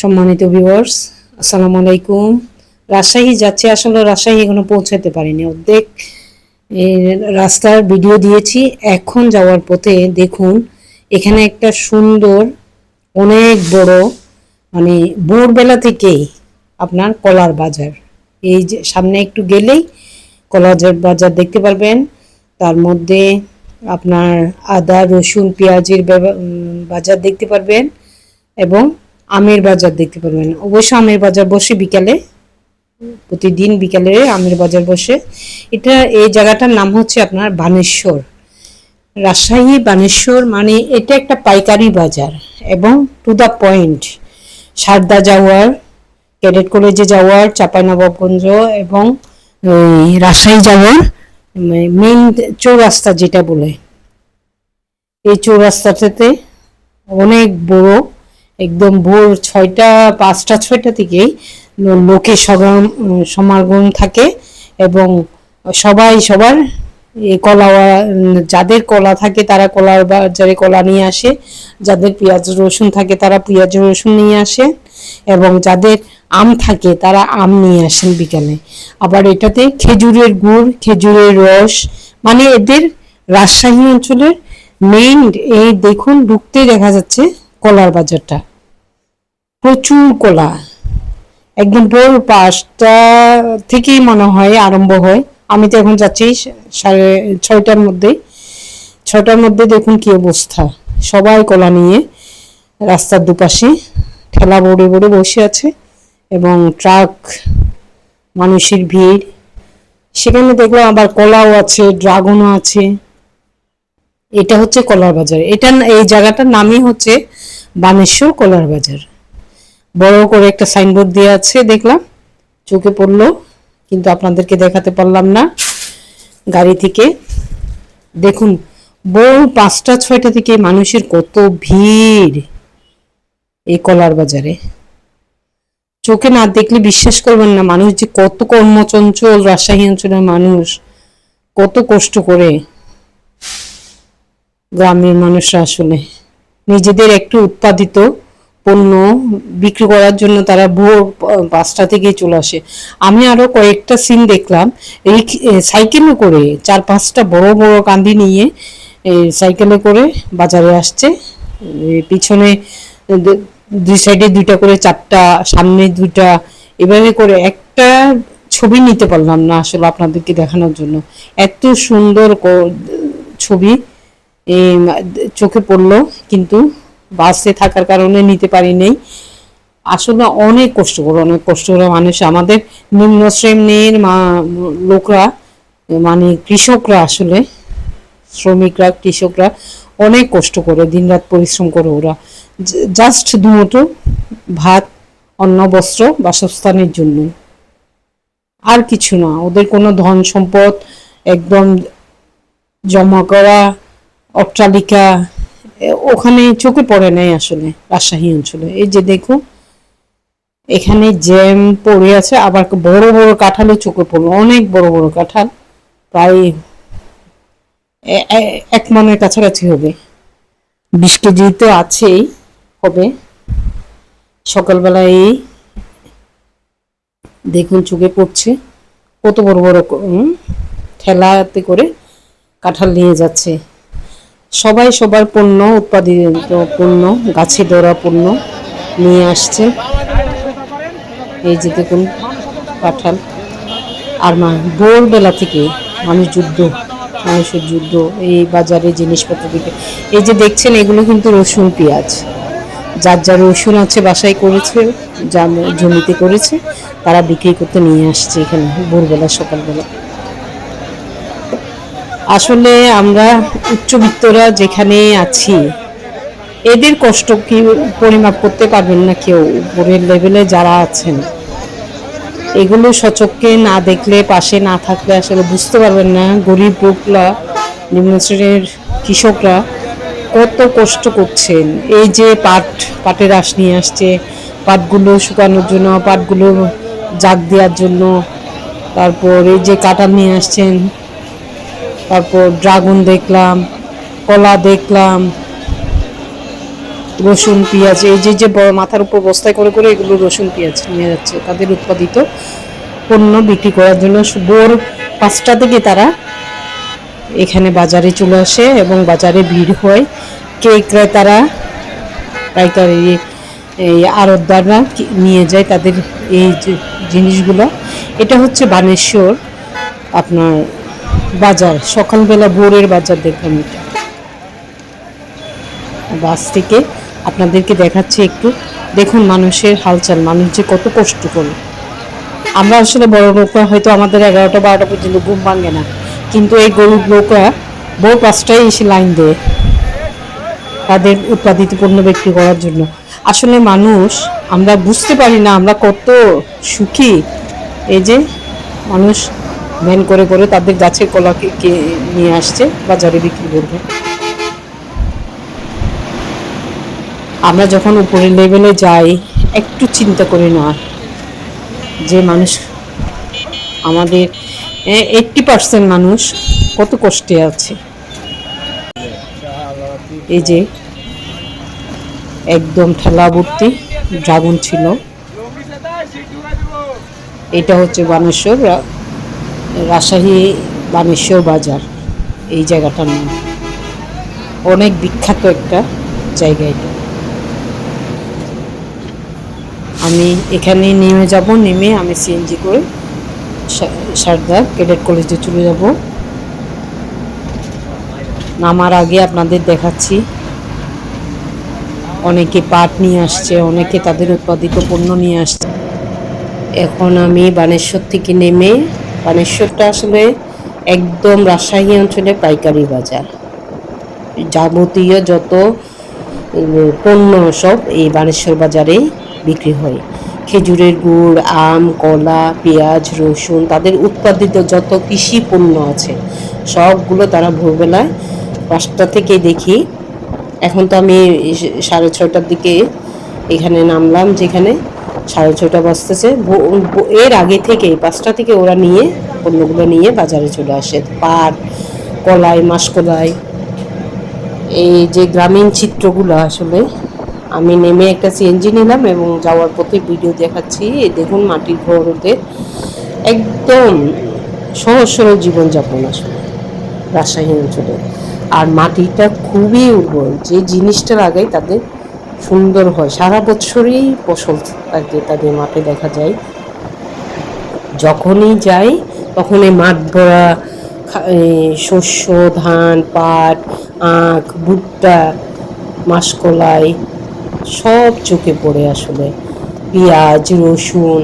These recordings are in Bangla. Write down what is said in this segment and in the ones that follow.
সম্মানিত ভিউয়ার্স আসসালামু আলাইকুম। রাজশাহী যাচ্ছে, আসলে রাজশাহী এখনও পৌঁছাতে পারিনি। অর্ধেক রাস্তার ভিডিও দিয়েছি। এখন যাওয়ার পথে দেখুন, এখানে একটা সুন্দর, অনেক বড় মানে ভোরবেলা থেকেই আপনার কলার বাজার। এই যে, সামনে একটু গেলেই কলার বাজার দেখতে পারবেন। তার মধ্যে আপনার আদা, রসুন, পেঁয়াজের বাজার দেখতে পারবেন। এবং আমের বাজার দেখতে পারবেন। অবশ্য আমের বাজার বসে বিকালে, প্রতিদিন বিকালে আমের বাজার বসে। এটা, এই জায়গাটার নাম হচ্ছে আপনার বানেশ্বর। রাজশাহী, বানেশ্বর মানে এটা একটা পাইকারি বাজার এবং টু দ্য পয়েন্ট সারদা যাওয়ার, ক্যাডেট কলেজে যাওয়ার, চাঁপাইনবাবগঞ্জ এবং রাজশাহী যাওয়ার মেইন চৌরাস্তা যেটা বলে। এই চৌরাস্তাটাতে অনেক বড় একদম ভোর ছয়টা, পাঁচটা, ছয়টা থেকেই লোকে সমাগম থাকে এবং সবাই সবার কলা যাদের কলা থাকে তারা কলার বাজারে কলা নিয়ে আসে, যাদের পেঁয়াজ, রসুন থাকে তারা পেঁয়াজ, রসুন নিয়ে আসে এবং যাদের আম থাকে তারা আম নিয়ে আসেন বিকালে। আবার এটাতে খেজুরের গুড়, খেজুরের রস মানে এদের রাজশাহী অঞ্চলের মেইন এই দেখুন ঢুকতে দেখা যাচ্ছে কলার বাজারটা। প্রচুর কলা। একদম ভোর পাঁচটা থেকেই মনে হয় আরম্ভ হয়। আমি তো এখন যাচ্ছি সাড়ে ছয়টার মধ্যে ছয়টার মধ্যে দেখুন কি অবস্থা। সবাই কলা নিয়ে রাস্তার দুপাশে ঠেলা বড়ে বড়ে বসে আছে এবং ট্রাক, মানুষের ভিড়। সেখানে দেখলাম আবার কলাও আছে, ড্রাগনও আছে। এটা হচ্ছে কলার বাজার। এটা এই জায়গাটার নামই হচ্ছে বানেশ্বর কলার বাজার। বড় করে একটা সাইনবোর্ড দেওয়া আছে, দেখলাম। চোখে পড়ল, কিন্তু আপনাদেরকে দেখাতে পারলাম না। গাড়ি থেকে। দেখুন, বউ পাঁচটা, ছয়টা থেকে মানুষের কত ভিড় এই কলার বাজারে। চোখে না দেখলে বিশ্বাস করবেন না, মানুষ যে কত কর্মচঞ্চল, রাজশাহী অঞ্চলের মানুষ, কত কষ্ট করে গ্রামের মানুষরা আসলে। নিজেদের একটু উৎপাদিত পণ্য বিক্রি করার জন্য তারা ভোর পাঁচটা থেকে চলে আসে। আমি আরও কয়েকটা সিন দেখলাম। এই সাইকেলে করে চার পাঁচটা বড় বড় কান্দি নিয়ে সাইকেলে করে বাজারে আসছে। পিছনে দুই সাইডে দুইটা করে চারটা, সামনে দুইটা, এভাবে করে একটা ছবি নিতে পারলাম না আসলে আপনাদেরকে দেখানোর জন্য। এত সুন্দর ছবি। চোখে পড়ল, কিন্তু বাসে থাকার কারণে নিতে পারি নাই। আসলে অনেক কষ্ট করে অনেক কষ্ট করে মানুষ। আমাদের নিম্ন শ্রেণির মা- লোকরা মানে কৃষকরা আসলে, শ্রমিকরা, কৃষকরা অনেক কষ্ট করে, দিনরাত পরিশ্রম করে ওরা। জাস্ট দুমুঠো ভাত, অন্ন, বস্ত্র বাসস্থানের জন্য। আর কিছু না, ওদের কোনো ধন সম্পদ একদম জমা করা অট্টালিকা ওখানে চোখে পড়ে নাই আসলে, রাজশাহী অঞ্চলে। এই যে দেখো, এখানে জ্যাম পড়ে আছে, আবার বড় বড় কাঁঠালও চোখে পড়ল অনেক বড় বড় কাঁঠাল, প্রায় এক মনের কাছাকাছি হবে। বিশ কেজি তো আছেই, হবে। সকালবেলায় এই দেখুন চোখে পড়ছে, কত বড় বড় ঠেলাতে করে কাঁঠাল নিয়ে যাচ্ছে। সবাই সবার পণ্য, উৎপাদিত পণ্য, গাছে ধরা পণ্য নিয়ে আসছে। এই যে দেখুন, কাঁঠাল। আর মা, ভোরবেলা থেকে মানুষ যুদ্ধ, মানুষের যুদ্ধ, এই বাজারে জিনিসপত্র দিকে এই যে দেখছেন, এগুলো কিন্তু রসুন, পেঁয়াজ। যার যার রসুন আছে বাসায় করেছে, যা জমিতে করেছে, তারা বিক্রি করতে নিয়ে আসছে এখানে ভোরবেলা, সকালবেলা। আসলে আমরা উচ্চবিত্তরা যেখানে আছি, এদের কষ্ট কি পরিমাপ করতে পারবেন না কেউ? উপরের লেভেলে যারা আছেন, এগুলো সচককে না দেখলে, পাশে না থাকলে আসলে বুঝতে পারবেন না গরিব লোকরা নিম্ন শ্রেণির কৃষকরা কত কষ্ট করছেন। এই যে পাট, পাটের আঁশ নিয়ে আসছে, পাটগুলো শুকানোর জন্য, পাটগুলো জাগ দেওয়ার জন্য, তারপর এই যে কাঁঠাল নিয়ে আসছেন তারপর ড্রাগন দেখলাম, কলা দেখলাম, রসুন, পেঁয়াজ, এই যে যে মাথার উপর বস্তায় করে করে এগুলো রসুন, পেঁয়াজ নিয়ে যাচ্ছে, তাদের উৎপাদিত পণ্য বিক্রি করার জন্য ভোর পাঁচটা থেকে তারা এখানে বাজারে চলে আসে এবং বাজারে ভিড় হয়। কে ক্রেতারা পাইকারি এই আড়তদাররা কি- নিয়ে যায় তাদের এই যে জিনিসগুলো। এটা হচ্ছে বানেশ্বর, আপনার বাজার, সকালবেলা ভোরের বাজার দেখলাম এটা। বাস থেকে আপনাদেরকে দেখাচ্ছি একটু। দেখুন মানুষের হালচাল, মানুষ যে কত কষ্ট করে। আমরা আসলে বড় লোকরা হয়তো আমাদের এগারোটা, বারোটা পর্যন্ত ঘুম ভাঙে না। কিন্তু এই গরিব লোকরা বউ পাঁচটায় এসে লাইন দেয় তাদের উৎপাদিত পণ্য বিক্রি করার জন্য। আসলে মানুষ, আমরা বুঝতে পারি না আমরা কত সুখী। এই যে মানুষ ভ্যান করে করে তাদের গাছের কলাকে কে নিয়ে আসছে, বাজারে বিক্রি করবে। আমরা যখন উপরের লেভেলে যাই, একটু চিন্তা করি না যে মানুষ আমাদের এইটটি পার্সেন্ট মানুষ কত কষ্টে আছে। এই যে একদম ঠেলা ভর্তি ড্রাগন ছিল। এটা হচ্ছে বানেশ্বর রাজশাহী বানেশ্বর বাজার, এই জায়গাটার নাম। অনেক বিখ্যাত একটা জায়গা এটা। আমি এখানে নেমে যাব, নেমে আমি সিএনজি করে সারদা ক্যাডেট কলেজে চলে যাব। নামার আগে আপনাদের দেখাচ্ছি, অনেকে পাট নিয়ে আসছে, অনেকে তাদের উৎপাদিত পণ্য নিয়ে আসছে। এখন আমি বানেশ্বর থেকে নেমে বানেশ্বরটা আসলে একদম রাজশাহী অঞ্চলে পাইকারি বাজার। যাবতীয় যত পণ্য সব এই বানেশ্বর বাজারেই বিক্রি হয়। খেজুরের গুড়, আম, কলা, পেঁয়াজ, রসুন, তাদের উৎপাদিত যত কৃষি পণ্য আছে, সবগুলো তারা ভোরবেলায় পাঁচটা থেকে দেখি। এখন তো আমি সাড়ে ছটার দিকে এখানে নামলাম, যেখানে সাড়ে ছটা ভো- এর আগে থেকে পাঁচটা থেকে ওরা নিয়ে পণ্যগুলো নিয়ে বাজারে চলে আসে। পাট, কলাই, মাসকলাই, এই যে গ্রামীণ চিত্রগুলো আসলে, আমি নেমে একটা সিএনজি নিলাম এবং যাওয়ার পথে ভিডিও দেখাচ্ছি। এই দেখুন মাটির ঘর ওদের একদম সহজ সরল জীবনযাপন আসলে রাজশাহী অঞ্চলে। আর মাটিটা খুবই উর্বর, যে জিনিসটা লাগাই তাদের সুন্দর হয়। সারা বছরই ফসল থাকে তাদের মাঠে দেখা যায়। যখনই যাই, তখনই মাঠ ভরা শস্য, ধান, পাট, আখ, ভুট্টা, মাসকলাই, সব চোখে পড়ে আসলে। পেঁয়াজ, রসুন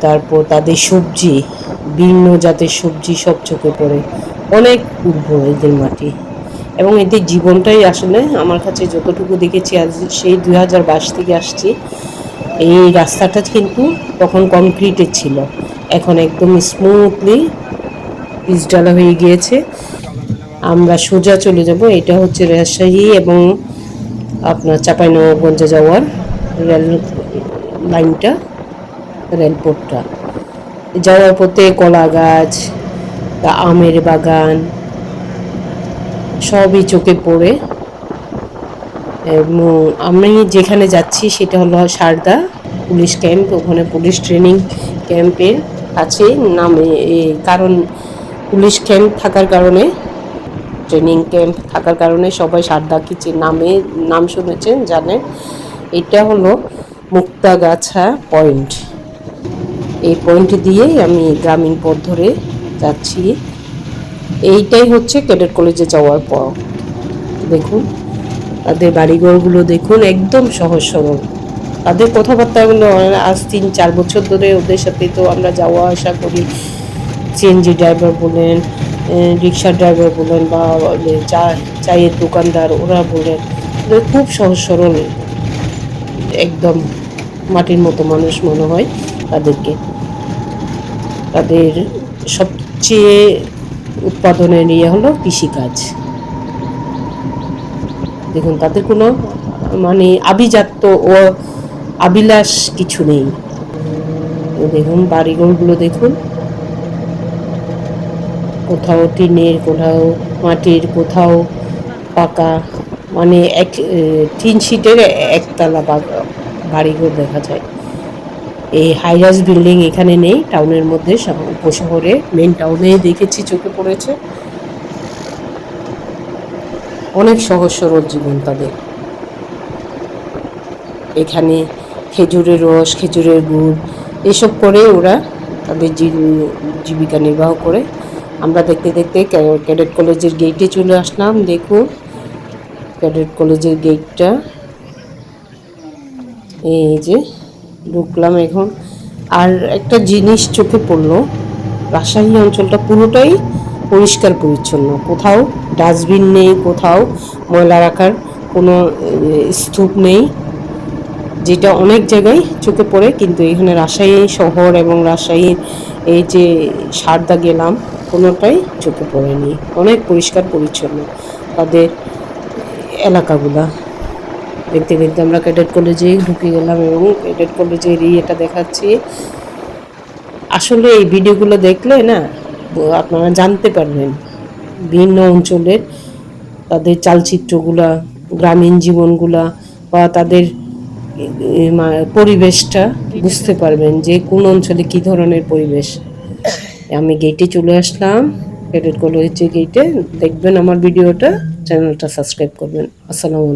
তারপর তাদের সবজি, ভিন্ন জাতের সবজি সব চোখে পড়ে। অনেক উর্বর এদের মাটি। এবং এদের জীবনটাই আসলে আমার কাছে যতটুকু দেখেছি, আজ সেই দুই হাজার বাইশ থেকে আসছি। এই রাস্তাটা কিন্তু তখন কংক্রিটের ছিল। এখন একদম স্মুথলি পিচডালা হয়ে গিয়েছে। আমরা সোজা চলে যাব, এটা হচ্ছে রাজশাহী এবং আপনার চাঁপাইনবাবগঞ্জে যাওয়ার রেল লাইনটা রেলপোর্টটা যাওয়ার পথে কলা গাছ আমের বাগান সবই চোখে পড়ে। এবং আমি যেখানে যাচ্ছি সেটা হলো সারদা পুলিশ ক্যাম্প। ওখানে পুলিশ ট্রেনিং ক্যাম্পের আছে নামে। কারণ পুলিশ ক্যাম্প থাকার কারণে, ট্রেনিং ক্যাম্প থাকার কারণে সবাই সারদা কিছু নামে, নাম শুনেছেন, জানেন। এটা হলো মুক্তাগাছা পয়েন্ট। এই পয়েন্ট দিয়েই আমি গ্রামীণ পথ ধরে যাচ্ছি। এইটাই হচ্ছে ক্যাডেট কলেজে যাওয়ার পর। দেখুন, তাদের বাড়িঘরগুলো দেখুন একদম সহজ সরল। তাদের কথাবার্তাগুলো আজ তিন, চার বছর ধরে ওদের সাথে তো আমরা যাওয়া আসা করি। সিএনজি ড্রাইভার বলেন রিক্সা ড্রাইভার বলেন বা চা, চায়ের দোকানদার, ওরা বলেন ওদের খুব সহজ সরল। একদম মাটির মতো মানুষ মনে হয় তাদেরকে। তাদের সবচেয়ে উৎপাদনের ইয়ে হলো কৃষিকাজ। দেখুন তাদের কোনো মানে আভিজাত্য ও আবিলাস কিছু নেই। দেখুন, বাড়িঘরগুলো দেখুন। কোথাও টিনের, কোথাও মাটির, কোথাও পাকা মানে এক টিন সিটের একতলা বাড়িঘর দেখা যায়। এই হাইরাইজ বিল্ডিং এখানে নেই টাউনের মধ্যে উপশহরে মেন টাউনে দেখেছি, চোখে পড়েছে। অনেক সহজ সরল জীবন তাদের। এখানে খেজুরের রস, খেজুরের গুড়, এসব করে ওরা তাদের জীবিকা নির্বাহ করে। আমরা দেখতে দেখতে ক্যাডেট কলেজের গেটে চলে আসলাম, দেখুন। ক্যাডেট কলেজের গেটটা এই যে ঢুকলাম এখন। আর একটা জিনিস চোখে পড়ল, রাজশাহী অঞ্চলটা পুরোটাই পরিষ্কার পরিচ্ছন্ন। কোথাও ডাস্টবিন নেই, কোথাও ময়লা রাখার কোনো স্তূপ নেই। যেটা অনেক জায়গায় চোখে পড়ে, কিন্তু এখানে রাজশাহী শহর এবং রাজশাহীর এই যে সারদা গেলাম, কোনোটাই চোখে পড়েনি। অনেক পরিষ্কার পরিচ্ছন্ন তাদের এলাকাগুলা। দেখতে দেখতে আমরা ক্যাডেট কলেজে ঢুকে গেলাম এবং ক্যাডেট কলেজের ইয়েটা দেখাচ্ছি। আসলে এই ভিডিওগুলো দেখলে না, আপনারা জানতে পারবেন ভিন্ন অঞ্চলের তাদের চালচিত্রগুলা, গ্রামীণ জীবনগুলা বা তাদের পরিবেশটা বুঝতে পারবেন যে কোন অঞ্চলে কি ধরনের পরিবেশ। আমি গেটে চলে আসলাম, ক্যাডেট কলেজের গেটে দেখবেন আমার ভিডিওটা, চ্যানেলটা সাবস্ক্রাইব করবেন। আসসালামু আলাইকুম।